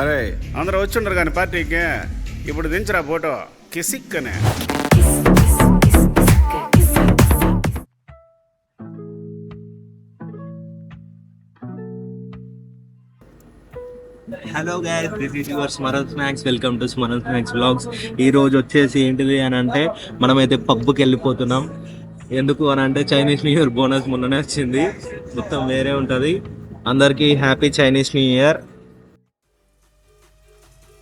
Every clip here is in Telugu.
అరే. అందరూ వచ్చిండ్రు కానీ పార్టీకి. ఇప్పుడు దించరా ఫోటో. కిసిక్ అనే hello guys this is your Smaran snacks welcome to Smaran snacks blogs ఈ రోజు వచ్చేసి ఏంటిది అని అంటే మనమైతే పబ్కి వెళ్ళిపోతున్నాం. ఎందుకు అని అంటే చైనీస్ న్యూ ఇయర్ బోనస్ మొన్ననే వచ్చింది. మొత్తం వేరే ఉంటుంది. అందరికీ happy Chinese new year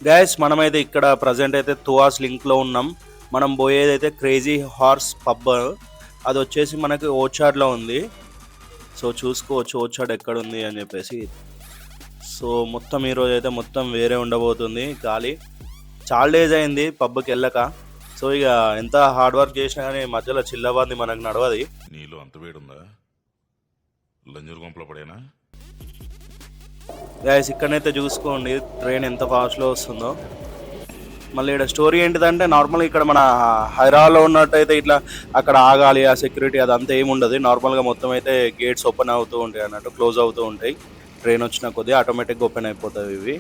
guys మనమైతే ఇక్కడ ప్రజెంట్ అయితే తువాస్ లింక్లో ఉన్నాం. మనం పోయేది అయితే క్రేజీ హార్స్ పబ్ అది వచ్చేసి మనకి ఓచాడ్లో ఉంది. సో చూసుకోవచ్చు ఓచాడ్ ఎక్కడ ఉంది అని చెప్పేసి. సో మొత్తం ఈరోజు అయితే మొత్తం వేరే ఉండబోతుంది. గాలి చాలా డేస్ అయింది పబ్కి వెళ్ళక. సో ఇక ఎంత హార్డ్ వర్క్ చేసినా కానీ మధ్యలో చిల్లబాంది మనకు నడవది. నీళ్ళు అంత వేడుందా? లంజూరు గుంపలో పడేనా? గైస్ ఇక్కడనైతే చూసుకోండి ట్రైన్ ఎంత ఫాస్ట్లో వస్తుందో. మళ్ళీ ఇక్కడ స్టోరీ ఏంటిదంటే నార్మల్ ఇక్కడ మన హైదరాబాద్లో ఉన్నట్టయితే ఇట్లా అక్కడ ఆగాలి ఆ సెక్యూరిటీ అదంతా ఏమి ఉండదు. నార్మల్గా మొత్తం అయితే గేట్స్ ఓపెన్ అవుతూ ఉంటాయి అన్నట్టు క్లోజ్ అవుతూ ఉంటాయి. ట్రైన్ వచ్చిన కొద్దీ ఆటోమేటిక్గా ఓపెన్ అయిపోతాయి ఇవి.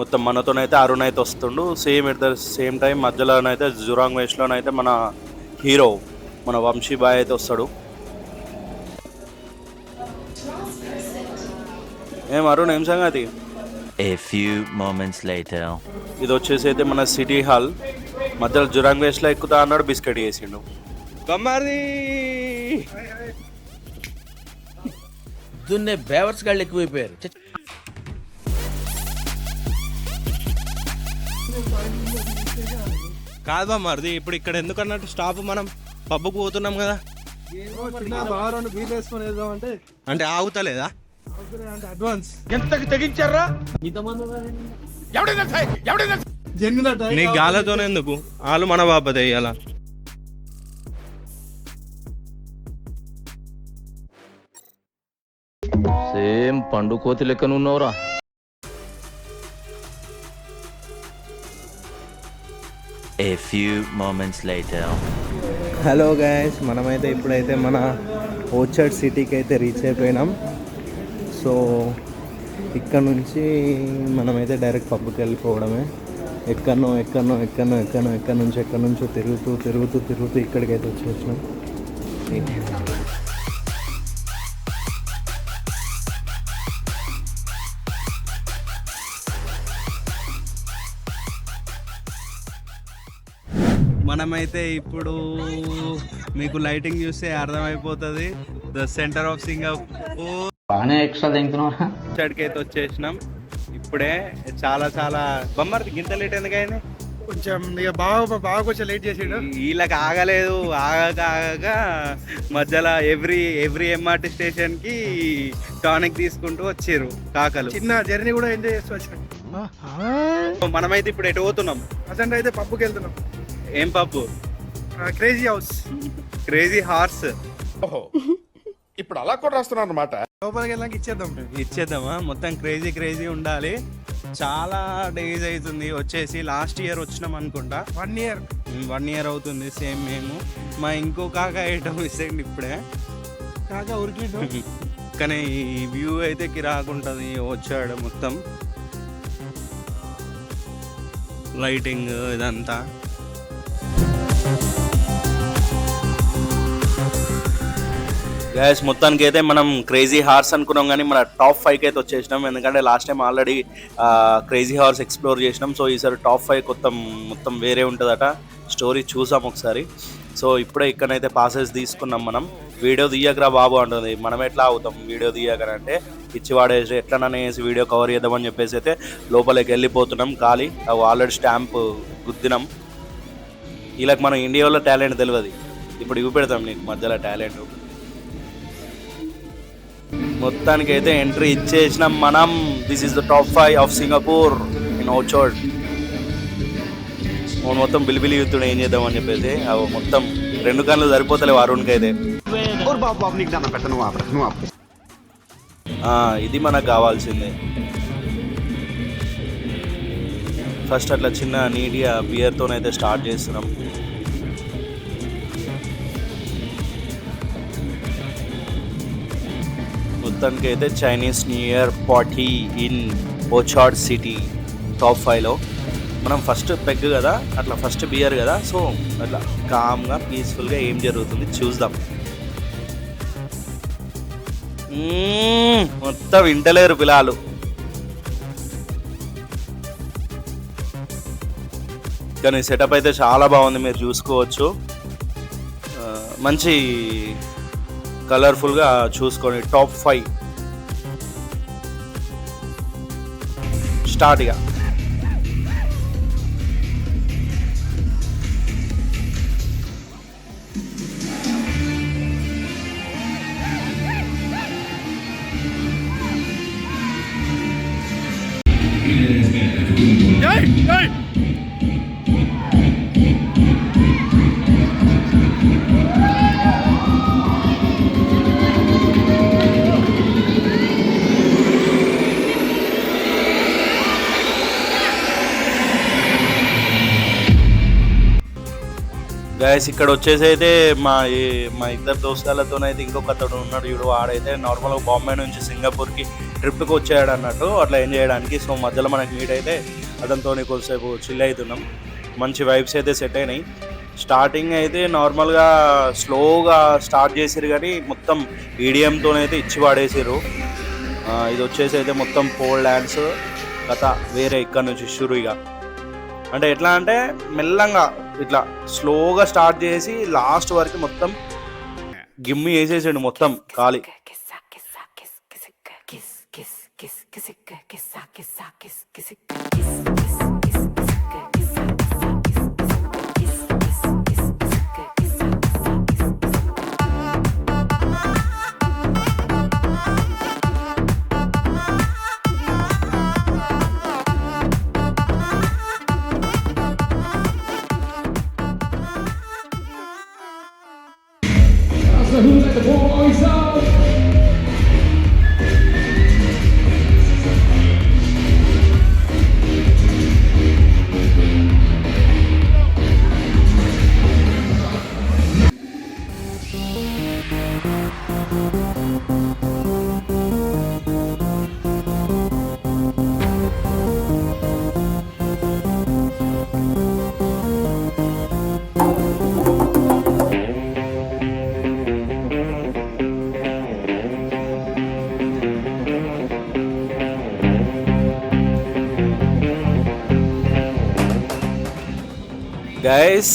మొత్తం మనతోనైతే అరుణ్ అయితే వస్తుండు. Same at the same time మధ్యలోనైతే Jurong వేస్ట్లోనైతే మన హీరో మన వంశీ బాయ్ అయితే వస్తాడు. ఏం అరుణ్ ఏం సంగతి? A few moments later. ఇది వచ్చేసి అయితే మన సిటీ హాల్. మధ్యలో జురాంగ్ వేస్ట్లో ఎక్కుతా అన్నాడు బిస్కెట్ చేసిండు. కమ్మారి దున్నే బేవర్స్ గాళ్ళు ఎక్కువైపోయారు! కాదు బామ్మర్ది ఇప్పుడు ఇక్కడ ఎందుకు అన్నట్టు స్టాప్ మనం పబ్కి పోతున్నాం కదా? అంటే ఆగుతలేదా? నీ గాలతోనే ఎందుకు? వాళ్ళు మన బాపదే ఇయ్యాల సేమ్ పండు కోతి లెక్కనున్నావురా A few moments later. Hello guys మనమైతే ఇప్పుడైతే మన ఓచర్డ్ సిటీకి అయితే రీచ్ అయిపోయినాం. సో ఇక్కడ నుంచి మనమైతే డైరెక్ట్ పబ్కి వెళ్ళిపోవడమే. ఎక్కడనో ఎక్కడనో ఎక్కడనో ఎక్కడనో ఎక్కడి నుంచి ఎక్కడి నుంచో తిరుగుతూ తిరుగుతూ తిరుగుతూ ఇక్కడికైతే వచ్చేసినాం. మనమైతే ఇప్పుడు మీకు లైటింగ్ చూస్తే అర్థమైపోతుంది. ద సెంటర్ ఆఫ్ సింగపూర్ బాగానే ఎక్స్ట్రా వచ్చేసినాం. ఇప్పుడే చాలా చాలా బొమ్మర్ది గింత లేట్ ఎందుకైనా కొంచెం ఇక బాగా బాగా కొంచెం లేట్ చేసిండు. వీళ్ళకి ఆగలేదు ఆగక ఆగక మధ్యలో ఎవ్రీ ఎవ్రీ ఎంఆర్టీ స్టేషన్కి టానిక్ తీసుకుంటూ వచ్చారు కాకలు. చిన్న జర్నీ కూడా ఎంజాయ్ చేస్తూ వచ్చినాం. మనమైతే ఇప్పుడు ఎటు పోతున్నాం? ప్రజెంట్ అయితే పబ్కి వెళ్తున్నాం. ఏం పప్పు క్రేజీ హౌస్ క్రేజీ హార్స్ ఇప్పుడు అలా కూడా రాస్తున్నారు అనమాట లోపలికి వెళ్ళాక ఇచ్చేద్దాం. ఇచ్చేద్దామా? మొత్తం క్రేజీ క్రేజీ ఉండాలి. చాలా డేస్ అవుతుంది. వచ్చేసి లాస్ట్ ఇయర్ వచ్చినాం అనుకుంటా. వన్ ఇయర్ వన్ ఇయర్ అవుతుంది. సేమ్ మేము. మా ఇంకో కాక ఐటమ్ ఇస్తాండి ఇప్పుడే. కాగా ఉరికిండు కానీ ఈ వ్యూ అయితే కిరాకుంటుంది వచ్చాడు మొత్తం. లైటింగ్ ఇదంతా. గ్యాస్ మొత్తానికి అయితే మనం క్రేజీ హార్స్ అనుకున్నాం కానీ మన టాప్ ఫైవ్కి అయితే వచ్చేసినాం. ఎందుకంటే last time already crazy horse explore చేసినాం. సో ఈసారి టాప్ ఫైవ్ కొత్త మొత్తం వేరే ఉంటుందట. స్టోరీ చూసాం ఒకసారి. సో ఇప్పుడే ఇక్కడైతే పాసెస్ తీసుకున్నాం మనం. వీడియో తీయకరా బాబు అంటుంది. మనం ఎట్లా అవుతాం వీడియో తీయకరంటే ఇచ్చి వాడేసి ఎట్లననేసి వీడియో కవర్ చేద్దామని చెప్పేసి అయితే లోపలికి వెళ్ళిపోతున్నాం. ఖాళీ. అవి ఆల్రెడీ స్టాంప్ గుద్దినాం. వీళ్ళకి మన ఇండియాలో టాలెంట్ తెలియదు ఇప్పుడు ఇవి పెడతాం నీకు మధ్యలో టాలెంట్. మొత్తానికి అయితే ఎంట్రీ ఇచ్చేసినాం మనం. This is the top five of Singapore in అవుచోడ్ మొత్తం బిలిబిలి యుద్ధుడు ఏం చేద్దాం అని చెప్పేసి అవి మొత్తం రెండు కళ్ళు సరిపోతలేవు అరుణ్కి అయితే ఇది మనకు కావాల్సిందే. ఫస్ట్ అట్లా చిన్న నీట్గా బియర్తోనైతే స్టార్ట్ చేస్తున్నాం. మొత్తానికి అయితే Chinese new year party in Orchard city top ఫైవ్లో మనం ఫస్ట్ పెగ్ కదా అట్లా ఫస్ట్ బియర్ కదా సో అట్లా కామ్గా పీస్ఫుల్గా ఏం జరుగుతుంది చూద్దాం. మొత్తం వింటలేరు పిల్లలు. కానీ సెటప్ అయితే చాలా బాగుంది మీరు చూసుకోవచ్చు. మంచి కలర్ఫుల్గా చూసుకోండి టాప్ ఫైవ్ స్టార్ట్గా గాయస్ గైస్ ఇక్కడ వచ్చేసి అయితే మా ఈ- మా ఇద్దరు దోస్తాలతోనైతే ఇంకొక అతడు ఉన్నాడు. చూడు వాడైతే నార్మల్గా బాంబే నుంచి సింగపూర్కి ట్రిప్కి వచ్చాడు అన్నట్టు అట్లా ఎంజాయ్ చేయడానికి. సో మధ్యలో మనకి మీట్ అయితే అతనితో కొద్దిసేపు చిల్ అవుతున్నాం. మంచి వైబ్స్ అయితే సెట్ అయినాయి. స్టార్టింగ్ అయితే నార్మల్గా స్లోగా స్టార్ట్ చేసిరు కానీ మొత్తం ఈడియంతోనైతే ఇచ్చి పాడేసారు ఇది వచ్చేసి అయితే మొత్తం పోల్ డ్యాన్స్ కథ వేరే ఇక్కడ నుంచి షురుగా అంటే ఎట్లా అంటే మెల్లంగా ఇట్లా స్లోగా స్టార్ట్ చేసి లాస్ట్ వరకు మొత్తం గిమ్మి వేసేసాడు మొత్తం ఖాళీ గైస్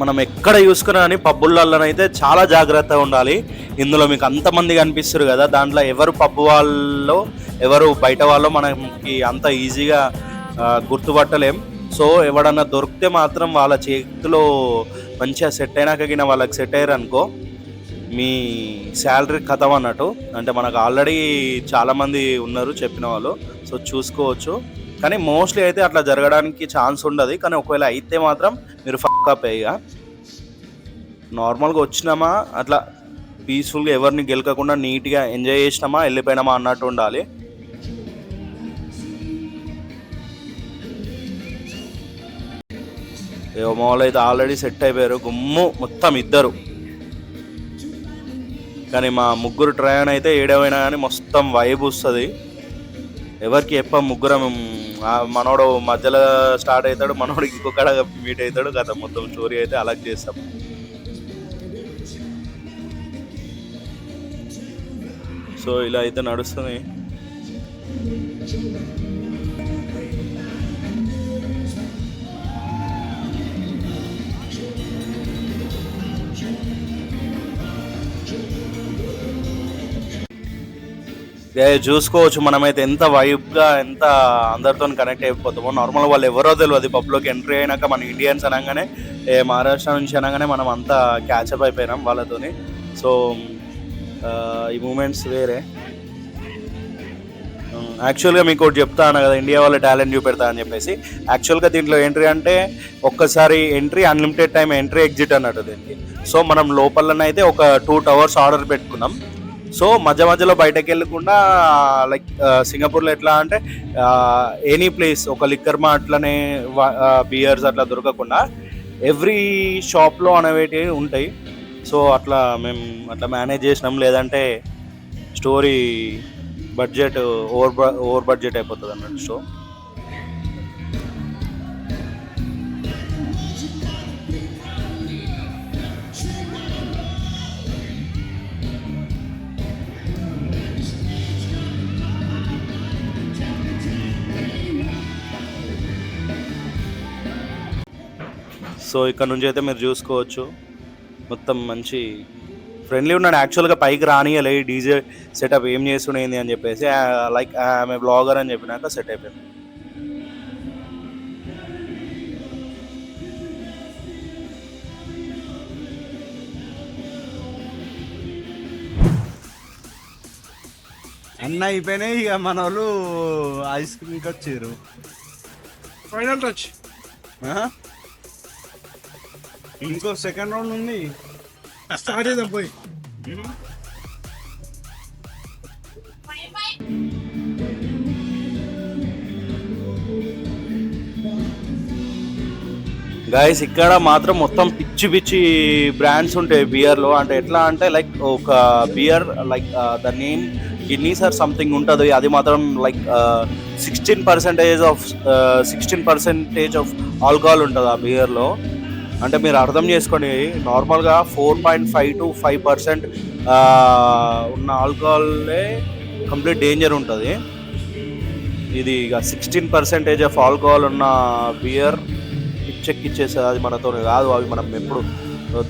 మనం ఎక్కడ చూసుకున్నా కానీ పబ్బులలోనైతే చాలా జాగ్రత్తగా ఉండాలి. ఇందులో మీకు అంతమంది కనిపిస్తారు కదా దాంట్లో ఎవరు పబ్బు వాళ్ళు ఎవరు బయట వాళ్ళు మనకి అంత ఈజీగా గుర్తుపట్టలేం. సో ఎవడన్నా దొరికితే మాత్రం వాళ్ళ చేతిలో మంచిగా సెట్ అయినాక గిన వాళ్ళకి సెట్ అయ్యారు అనుకో మీ శాలరీ కథం అన్నట్టు. అంటే మనకు ఆల్రెడీ చాలామంది ఉన్నారు చెప్పిన వాళ్ళు. సో చూసుకోవచ్చు. కానీ మోస్ట్లీ అయితే అట్లా జరగడానికి ఛాన్స్ ఉండదు. కానీ ఒకవేళ అయితే మాత్రం మీరు ఫక్ ఇక. నార్మల్గా వచ్చినామా? అట్లా పీస్ఫుల్గా ఎవరిని గెలకకుండా నీట్గా ఎంజాయ్ చేసినామా? వెళ్ళిపోయినామా అన్నట్టు ఉండాలి. మామూలు అయితే ఆల్రెడీ సెట్ అయిపోయారు. గుమ్ము మొత్తం ఇద్దరు. కానీ మా ముగ్గురు ట్రైన్ అయితే ఏడవైనా కానీ మొత్తం వైబ్ వస్తుంది. ఎవరికి ఎప్ప ముగ్గురం మనోడు మధ్యలో స్టార్ట్ అవుతాడు మనోడు ఇంకొకడ మీట్ అవుతాడు కదా మొత్తం స్టోరీ అయితే అలా చేస్తాం. సో ఇలా అయితే నడుస్తుంది. చూసుకోవచ్చు. మనమైతే ఎంత వైబ్గా ఎంత అందరితో కనెక్ట్ అయిపోతామో. నార్మల్ వాళ్ళు ఎవరో తెలియదు పబ్లోకి ఎంట్రీ అయినాక మన ఇండియన్స్ అనగానే ఏ మహారాష్ట్ర నుంచి అనగానే మనం అంతా క్యాచప్ అయిపోయినాం వాళ్ళతోని. సో ఈ మూమెంట్స్ వేరే. యాక్చువల్గా మీకు ఒకటి చెప్తాను కదా ఇండియా వాళ్ళ టాలెంట్ చూపెడతా అని చెప్పేసి. యాక్చువల్గా దీంట్లో ఎంట్రీ అంటే ఒక్కసారి entry unlimited time entry exit అన్నట్టు దీనికి. సో మనం లోపలనైతే ఒక టూ టవర్స్ ఆర్డర్ పెట్టుకున్నాం. సో మధ్య మధ్యలో బయటకు వెళ్ళకుండా లైక్ సింగపూర్లో ఎట్లా అంటే ఎనీ ప్లేస్ ఒక లిక్కర్ అట్లనే బియర్స్ అట్లా దొరకకుండా ఎవ్రీ షాప్లో అనేవి ఉంటాయి. సో అట్లా మేము అట్లా మేనేజ్ చేసినాం. లేదంటే story budget over over budget అయిపోతుంది అన్నట్టు సో సో ఇక్కడ నుంచి అయితే మీరు చూసుకోవచ్చు. మొత్తం మంచి ఫ్రెండ్లీ ఉన్నాడు. యాక్చువల్గా పైకి రానియలే డీజే సెటప్ ఏం చేస్తుండేంది అని చెప్పేసి లైక్ ఆమె బ్లాగర్ అని చెప్పినాక సెట్ అయిపోయింది. అన్న అయిపోయినాయి ఇక మన వాళ్ళు ఐస్ క్రీమ్కి వచ్చారు. ఫైనల్ టచ్ ఇంకో సెకండ్ రౌండ్ ఉంది. స్టార్ట్ చేద్దాం పోయి. గాయస్ ఇక్కడ మాత్రం మొత్తం పిచ్చి పిచ్చి బ్రాండ్స్ ఉంటాయి బియర్లో అంటే ఎట్లా అంటే లైక్ ఒక beer like the name Guinness or something ఉంటుంది. అది మాత్రం like sixteen percentage of sixteen percentage of alcohol ఉంటుంది ఆ బియర్లో అంటే మీరు అర్థం చేసుకోండి నార్మల్గా four point five to five percent ఉన్న ఆల్కహాల్లే కంప్లీట్ డేంజర్ ఉంటుంది. ఇది ఇక సిక్స్టీన్ పర్సెంటేజ్ ఆఫ్ ఆల్కహాల్ ఉన్న బియర్ చెక్ ఇచ్చేస్తుంది అది మనతో కాదు అవి మనం ఎప్పుడు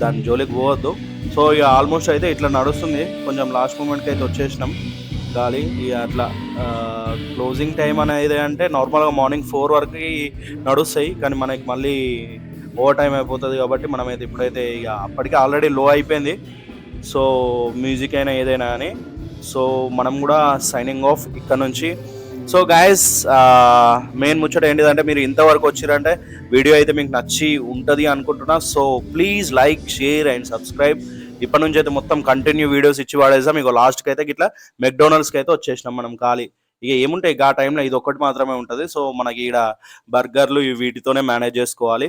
దాని జోలికి పోవద్దు. సో ఇక ఆల్మోస్ట్ అయితే ఇట్లా నడుస్తుంది. కొంచెం లాస్ట్ మూమెంట్కి అయితే వచ్చేసినాం. గాలి ఇక అట్లా క్లోజింగ్ టైం అనేది అంటే నార్మల్గా మార్నింగ్ ఫోర్ వరకు నడుస్తాయి. కానీ మనకి మళ్ళీ ఓవర్ టైం అయిపోతుంది కాబట్టి మనమైతే ఇప్పుడైతే ఇక అప్పటికి ఆల్రెడీ లో అయిపోయింది. సో మ్యూజిక్ అయినా ఏదైనా కానీ సో మనం కూడా సైనింగ్ ఆఫ్ ఇక్కడ నుంచి. సో గాయస్ మెయిన్ ముచ్చట ఏంటిదంటే మీరు ఇంతవరకు వచ్చిరంటే వీడియో అయితే మీకు నచ్చి ఉంటుంది అనుకుంటున్నా. So please like share and subscribe ఇప్పటి నుంచి అయితే మొత్తం కంటిన్యూ వీడియోస్ ఇచ్చి వాడేసాం. మీకు లాస్ట్కి అయితే ఇట్లా మెక్డోనల్డ్స్కి అయితే వచ్చేసినాం మనం ఖాళీ. ఇక ఏముంటాయి? ఆ టైంలో ఇది ఒక్కటి మాత్రమే ఉంటుంది. సో మనకి ఈడ బర్గర్లు వీటితోనే మేనేజ్ చేసుకోవాలి.